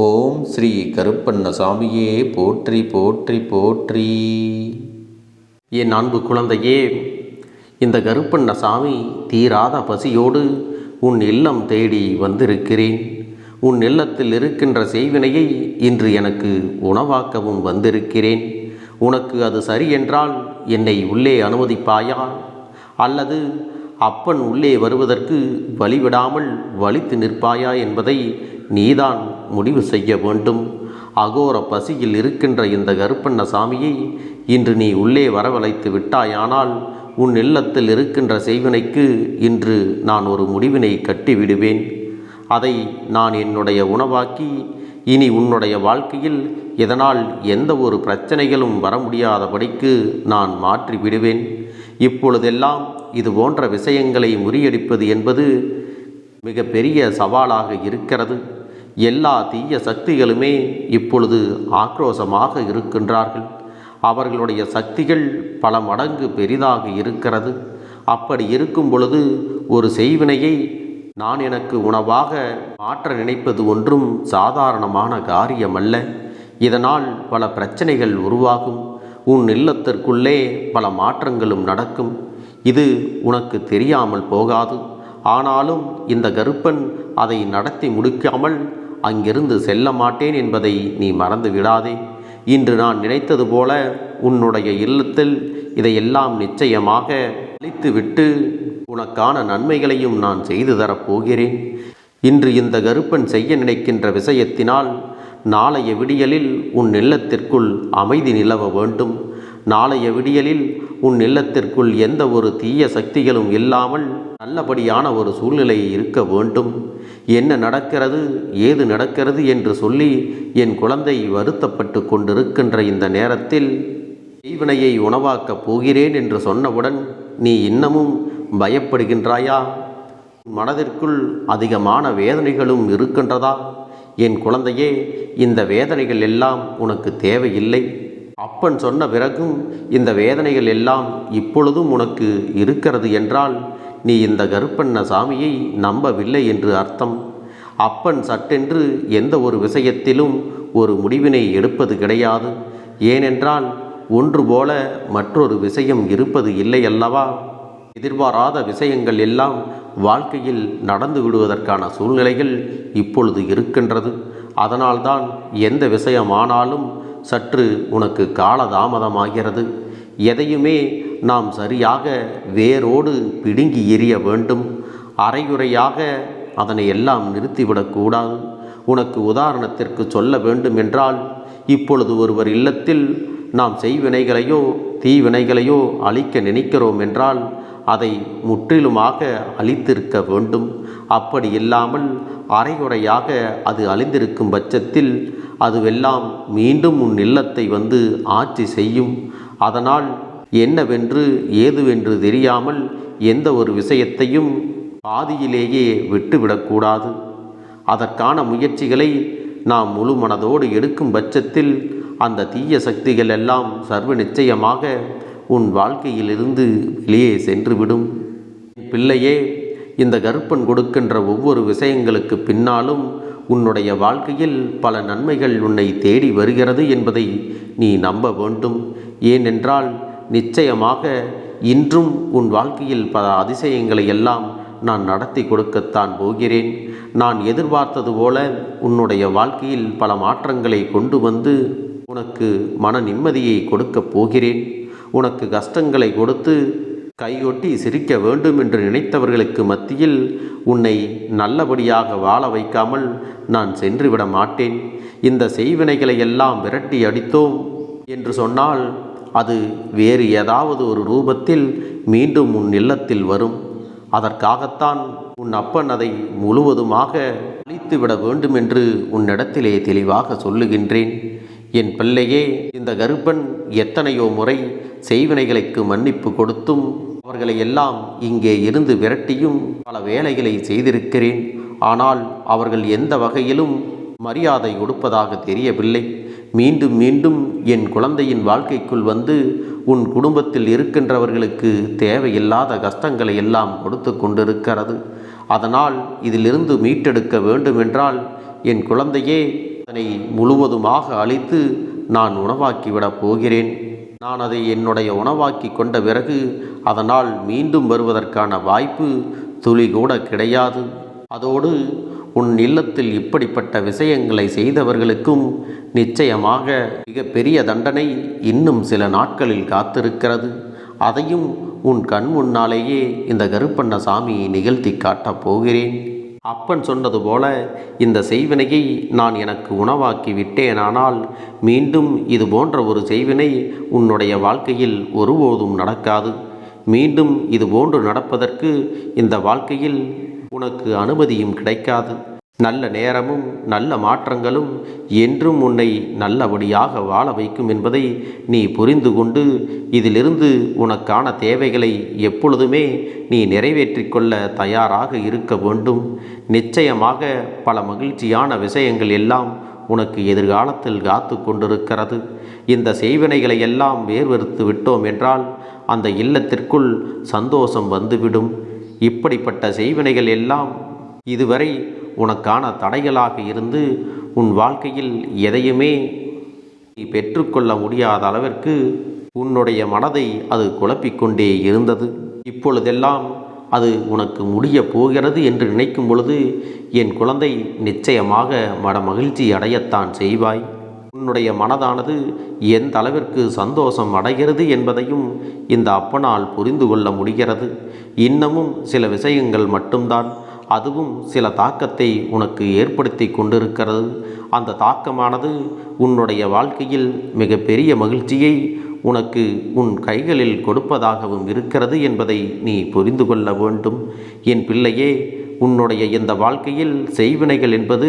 ஓம் ஸ்ரீ கருப்பண்ண சாமியே போற்றி போற்றி போற்றி. என் அன்பு குழந்தையே இந்த கருப்பண்ண சாமி தீராத பசியோடு உன் இல்லம் தேடி வந்திருக்கிறேன். உன் இல்லத்தில் இருக்கின்ற செய்வினையை இன்று எனக்கு உணவாக்கவும் வந்திருக்கிறேன். உனக்கு அது சரி என்றால் என்னை உள்ளே அனுமதிப்பாயா? அல்லது அப்பன் உள்ளே வருவதற்கு வழிவிடாமல் வலித்து நிற்பாயா என்பதை நீதான் முடிவு செய்ய வேண்டும். அகோர பசியில் இருக்கின்ற இந்த கருப்பண்ண சாமியை இன்று நீ உள்ளே வரவழைத்து விட்டாயானால் உன் இல்லத்தில் இருக்கின்ற செய்வினைக்கு இன்று நான் ஒரு முடிவினை கட்டிவிடுவேன். அதை நான் என்னுடைய உணவாக்கி இனி உன்னுடைய வாழ்க்கையில் இதனால் எந்த ஒரு பிரச்சனைகளும் வர முடியாதபடிக்கு நான் மாற்றி விடுவேன் இப்பொழுதெல்லாம் இது போன்ற விஷயங்களை முறியடிப்பது என்பது மிகப்பெரிய சவாலாக இருக்கிறது. எல்லா தீய சக்திகளுமே இப்பொழுது ஆக்ரோசமாக இருக்கின்றார்கள். அவர்களுடைய சக்திகள் பல மடங்கு பெரிதாக இருக்கிறது. அப்படி இருக்கும் பொழுது ஒரு செய்வினையை நான் எனக்கு உணவாக மாற்ற நினைப்பது ஒன்றும் சாதாரணமான காரியமல்ல. இதனால் பல பிரச்சனைகள் உருவாகும். உன் இல்லத்திற்குள்ளே பல மாற்றங்களும் நடக்கும். இது உனக்கு தெரியாமல் போகாது. ஆனாலும் இந்த கருப்பன் அதை நடத்தி முடிக்காமல் அங்கிருந்து செல்ல மாட்டேன் என்பதை நீ மறந்து விடாதே. இன்று நான் நினைத்தது போல உன்னுடைய இல்லத்தில் இதையெல்லாம் நிச்சயமாக அழித்துவிட்டு உனக்கான நன்மைகளையும் நான் செய்து தரப்போகிறேன் இன்று இந்த கருப்பன் செய்ய நினைக்கின்ற விஷயத்தினால் நாளைய விடியலில் உன் இல்லத்திற்குள் அமைதி நிலவ வேண்டும். நாளைய விடியலில் உன் இல்லத்திற்குள் எந்த ஒரு தீய சக்திகளும் இல்லாமல் நல்லபடியான ஒரு சூழ்நிலை இருக்க வேண்டும். என்ன நடக்கிறது ஏது நடக்கிறது என்று சொல்லி என் குழந்தை வருத்தப்பட்டு கொண்டிருக்கின்ற இந்த நேரத்தில் செய்வினையை உணவாக்கப் போகிறேன் என்று சொன்னவுடன் நீ இன்னமும் பயப்படுகின்றாயா? மனதிற்குள் அதிகமான வேதனைகளும் இருக்கின்றதா? என் குழந்தையே இந்த வேதனைகள் எல்லாம் உனக்கு தேவையில்லை. அப்பன் சொன்ன பிறகும் இந்த வேதனைகள் எல்லாம் இப்பொழுதும் உனக்கு இருக்கிறது என்றால் நீ இந்த கருப்பண்ண சாமியை நம்பவில்லை என்று அர்த்தம். அப்பன் சட்டென்று எந்த ஒரு விஷயத்திலும் ஒரு முடிவினை எடுப்பது கிடையாது. ஏனென்றால் ஒன்று போல மற்றொரு விஷயம் இருப்பது இல்லை அல்லவா? எதிர்பாராத விஷயங்கள் எல்லாம் வாழ்க்கையில் நடந்து விடுவதற்கான சூழ்நிலைகள் இப்பொழுது இருக்கின்றது. அதனால்தான் எந்த விஷயமானாலும் சற்று உனக்கு காலதாமதமாகிறது. எதையுமே நாம் சரியாக வேரோடு பிடுங்கி எறிய வேண்டும். அரையுறையாக அதனை எல்லாம் நிறுத்திவிடக்கூடாது உனக்கு உதாரணத்திற்கு சொல்ல வேண்டும் என்றால் இப்பொழுது ஒருவர் இல்லத்தில் நாம் செய்வினைகளையோ தீவினைகளையோ அழிக்க நினைக்கிறோம் என்றால் அதை முற்றிலுமாக அழித்திருக்க வேண்டும். அப்படி இல்லாமல் அரைகுறையாக அது அழிந்திருக்கும் பட்சத்தில் அதுவெல்லாம் மீண்டும் உன் இல்லத்தை வந்து ஆட்சி செய்யும். அதனால் என்னவென்று ஏதுவென்று தெரியாமல் எந்த ஒரு விஷயத்தையும் பாதியிலேயே விட்டுவிடக்கூடாது அதற்கான முயற்சிகளை நாம் முழு மனதோடு எடுக்கும் பட்சத்தில் அந்த தீய சக்திகள் எல்லாம் சர்வ நிச்சயமாக உன் வாழ்க்கையிலிருந்து வெளியே சென்றுவிடும். பிள்ளையே இந்த கருப்பன் கொடுக்கின்ற ஒவ்வொரு விஷயங்களுக்கு பின்னாலும் உன்னுடைய வாழ்க்கையில் பல நன்மைகள் உன்னை தேடி வருகிறது என்பதை நீ நம்ப வேண்டும். ஏனென்றால் நிச்சயமாக இன்றும் உன் வாழ்க்கையில் பல அதிசயங்களை எல்லாம் நான் நடத்தி கொடுக்கத்தான் போகிறேன். நான் எதிர்பார்த்தது போல உன்னுடைய வாழ்க்கையில் பல மாற்றங்களை கொண்டு வந்து உனக்கு மன நிம்மதியை கொடுக்கப் போகிறேன். உனக்கு கஷ்டங்களை கொடுத்து கையொட்டி சிரிக்க வேண்டும் என்று நினைத்தவர்களுக்கு மத்தியில் உன்னை நல்லபடியாக வாழ வைக்காமல் நான் சென்றுவிட மாட்டேன். இந்த செய்வினைகளை எல்லாம் விரட்டி அடித்தோம் என்று சொன்னால் அது வேறு ஏதாவது ஒரு ரூபத்தில் மீண்டும் உன் இல்லத்தில் வரும். அதற்காகத்தான் உன் அப்பன் அதை முழுவதுமாக அழித்துவிட வேண்டும் என்று உன்னிடத்திலே தெளிவாக சொல்லுகின்றேன். என் பிள்ளையே இந்த கருப்பன் எத்தனையோ முறை செய்வினைகளுக்கு மன்னிப்பு கொடுத்தும் அவர்களை எல்லாம் இங்கே இருந்து விரட்டியும் பல வேலைகளை செய்திருக்கிறேன். ஆனால் அவர்கள் எந்த வகையிலும் மரியாதை கொடுப்பதாக தெரியவில்லை. மீண்டும் மீண்டும் என் குழந்தையின் வாழ்க்கைக்குள் வந்து உன் குடும்பத்தில் இருக்கின்றவர்களுக்கு தேவையில்லாத கஷ்டங்களை எல்லாம் கொடுத்து கொண்டிருக்கிறது. அதனால் இதிலிருந்து மீட்டெடுக்க வேண்டுமென்றால் என் குழந்தையே அதனை முழுவதுமாக அழித்து நான் உணவாக்கிவிடப் போகிறேன். நான் அதை என்னுடைய உணவாக்கி கொண்ட பிறகு அதனால் மீண்டும் வருவதற்கான வாய்ப்பு துளி கூட கிடையாது. அதோடு உன் இல்லத்தில் இப்படிப்பட்ட விஷயங்களை செய்தவர்களுக்கும் நிச்சயமாக மிகப்பெரிய தண்டனை இன்னும் சில நாட்களில் காத்திருக்கிறது. அதையும் உன் கண் முன்னாலேயே இந்த கருப்பண்ண சாமியை நிகழ்த்தி காட்டப் போகிறேன். அப்பன் சொன்னது போல இந்த செய்வினையை நான் எனக்கு உணவாக்கி விட்டேனானால் மீண்டும் இது போன்ற ஒரு செய்வினை உன்னுடைய வாழ்க்கையில் ஒருபோதும் நடக்காது. மீண்டும் இது போன்று நடப்பதற்கு இந்த வாழ்க்கையில் உனக்கு அனுமதியும் கிடைக்காது. நல்ல நேரமும் நல்ல மாற்றங்களும் என்றும் உன்னை நல்லபடியாக வாழ வைக்கும் என்பதை நீ புரிந்து கொண்டு இதிலிருந்து உனக்கான தேவைகளை எப்பொழுதுமே நீ நிறைவேற்றிக்கொள்ள தயாராக இருக்க வேண்டும். நிச்சயமாக பல மகிழ்ச்சியான விஷயங்கள் எல்லாம் உனக்கு எதிர்காலத்தில் காத்து கொண்டிருக்கிறது. இந்த செய்வினைகளை எல்லாம் வேர்வெறுத்து விட்டோம் என்றால் அந்த இல்லத்திற்குள் சந்தோஷம் வந்துவிடும். இப்படிப்பட்ட செய்வினைகள் எல்லாம் இதுவரை உனக்கான தடைகளாக இருந்து உன் வாழ்க்கையில் எதையுமே நீ பெற்றுக்கொள்ள முடியாத அளவிற்கு உன்னுடைய மனதை அது குழப்பிக்கொண்டே இருந்தது. இப்பொழுதெல்லாம் அது உனக்கு முடிய போகிறது என்று நினைக்கும் பொழுது என் குழந்தை நிச்சயமாக மன மகிழ்ச்சி அடையத்தான் செய்வாய். உன்னுடைய மனதானது எந்த அளவிற்கு சந்தோஷம் அடைகிறது என்பதையும் இந்த அப்பனால் புரிந்து கொள்ள முடிகிறது. இன்னமும் சில விஷயங்கள் மட்டும்தான் அதுவும் சில தாக்கத்தை உனக்கு ஏற்படுத்தி கொண்டிருக்கிறது. அந்த தாக்கமானது உன்னுடைய வாழ்க்கையில் மிகப்பெரிய மகிழ்ச்சியை உனக்கு உன் கைகளில் கொடுப்பதாகவும் இருக்கிறது என்பதை நீ புரிந்து கொள்ள வேண்டும். என் பிள்ளையே உன்னுடைய இந்த வாழ்க்கையில் செய்வினைகள் என்பது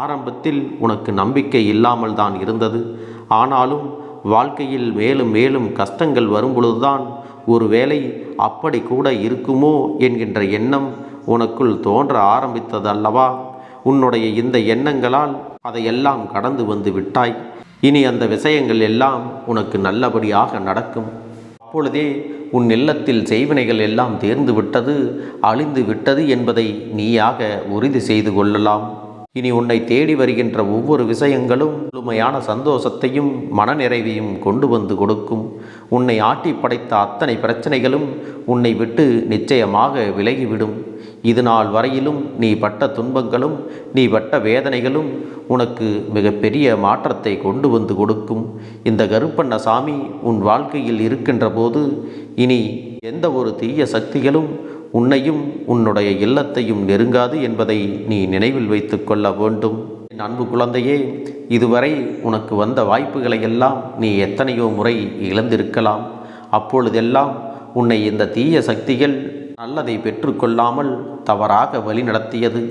ஆரம்பத்தில் உனக்கு நம்பிக்கை இல்லாமல் தான் இருந்தது. ஆனாலும் வாழ்க்கையில் மேலும் மேலும் கஷ்டங்கள் வரும்பொழுதுதான் ஒருவேளை அப்படி கூட இருக்குமோ என்கின்ற எண்ணம் உனக்குள் தோன்ற ஆரம்பித்தது அல்லவா உன்னுடைய இந்த எண்ணங்களால் அதையெல்லாம் கடந்து வந்து விட்டாய். இனி அந்த விஷயங்கள் எல்லாம் உனக்கு நல்லபடியாக நடக்கும். அப்பொழுதே உன் இல்லத்தில் செய்வினைகள் எல்லாம் தேர்ந்து விட்டது அழிந்து விட்டது என்பதை நீயாக உறுதி செய்து கொள்ளலாம். இனி உன்னை தேடி வருகின்ற ஒவ்வொரு விஷயங்களும் முழுமையான சந்தோஷத்தையும் மனநிறைவையும் கொண்டு வந்து கொடுக்கும். உன்னை ஆட்டி படைத்த அத்தனை பிரச்சனைகளும் உன்னை விட்டு நிச்சயமாக விலகிவிடும். இது நாள் வரையிலும் நீ பட்ட துன்பங்களும் நீ பட்ட வேதனைகளும் உனக்கு மிகப்பெரிய மாற்றத்தை கொண்டு வந்து கொடுக்கும். இந்த கருப்பண்ண சாமி உன் வாழ்க்கையில் இருக்கின்ற போது இனி எந்த ஒரு தீய சக்திகளும் உன்னையும் உன்னுடைய இல்லத்தையும் நெருங்காது என்பதை நீ நினைவில் வைத்து கொள்ள வேண்டும். என் அன்பு குழந்தையே இதுவரை உனக்கு வந்த வாய்ப்புகளை எல்லாம் நீ எத்தனையோ முறை இழந்திருக்கலாம். அப்பொழுதெல்லாம் உன்னை இந்த தீய சக்திகள் நல்லதை பெற்றுக்கொள்ளாமல் தவறாக வழிநடத்தியது.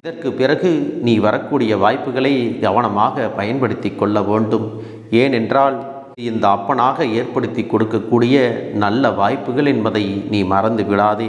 இதற்கு பிறகு நீ வரக்கூடிய வாய்ப்புகளை கவனமாக பயன்படுத்தி கொள்ள வேண்டும். ஏனென்றால் இந்த அப்பனாக ஏற்படுத்தி கொடுக்கக்கூடிய நல்ல வாய்ப்புகள் என்பதை நீ மறந்து விடாதே